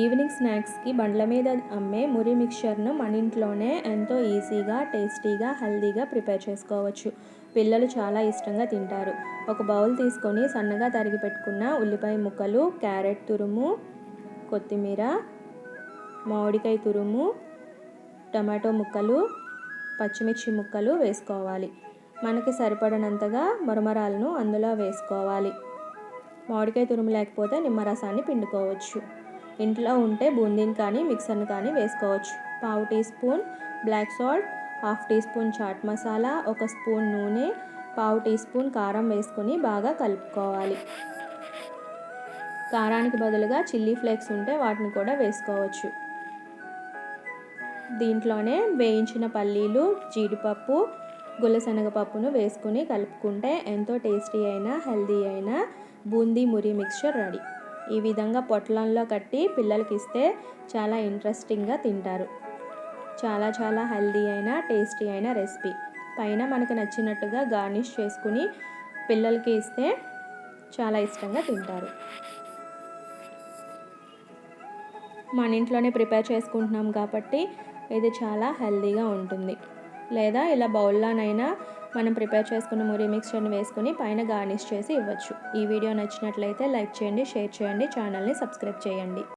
Evening స్నాక్స్కి బండ్ల మీద అమ్మే మురి మిక్చర్ను మన ఇంట్లోనే ఎంతో ఈజీగా టేస్టీగా హెల్దీగా ప్రిపేర్ చేసుకోవచ్చు. పిల్లలు చాలా ఇష్టంగా తింటారు. ఒక బౌల్ తీసుకొని సన్నగా తరిగి పెట్టుకున్న ఉల్లిపాయ ముక్కలు క్యారెట్ తురుము కొత్తిమీర మామిడికాయ తురుము టమాటో ముక్కలు పచ్చిమిర్చి ముక్కలు వేసుకోవాలి. మనకి సరిపడినంతగా మరమరాలను అందులో వేసుకోవాలి. మామిడికాయ తురుము లేకపోతే నిమ్మరసాన్ని పిండుకోవచ్చు. ఇంట్లో ఉంటే బూందీని కానీ మిక్సర్ని కానీ వేసుకోవచ్చు. పావు teaspoon black salt half teaspoon chaat masala ఒక స్పూన్ నూనె పావు టీ స్పూన్ కారం వేసుకొని బాగా కలుపుకోవాలి. కారానికి బదులుగా చిల్లీ ఫ్లేక్స్ ఉంటే వాటిని కూడా వేసుకోవచ్చు. దీంట్లోనే వేయించిన పల్లీలు జీడిపప్పు గులశనగపప్పును వేసుకుని కలుపుకుంటే ఎంతో టేస్టీ అయిన హెల్దీ అయిన బూందీ మురి మిక్చర్ రెడీ. ఈ విధంగా పొట్లంలో కట్టి పిల్లలకి ఇస్తే చాలా ఇంట్రెస్టింగ్గా తింటారు. చాలా చాలా హెల్దీ అయిన టేస్టీ అయిన రెసిపీ. పైన మనకు నచ్చినట్టుగా గార్నిష్ చేసుకుని పిల్లలకి ఇస్తే చాలా ఇష్టంగా తింటారు. మన ఇంట్లోనే ప్రిపేర్ చేసుకుంటున్నాం కాబట్టి ఇది చాలా హెల్దీగా ఉంటుంది. లేదా ఇలా బౌల్లోనైనా మనం ప్రిపేర్ చేసుకున్న మురి మిక్స్చర్ని వేసుకొని పైన గార్నిష్ చేసి ఇవ్వచ్చు. ఈ వీడియో నచ్చినట్లయితే లైక్ చేయండి షేర్ చేయండి ఛానల్ని సబ్స్క్రైబ్ చేయండి.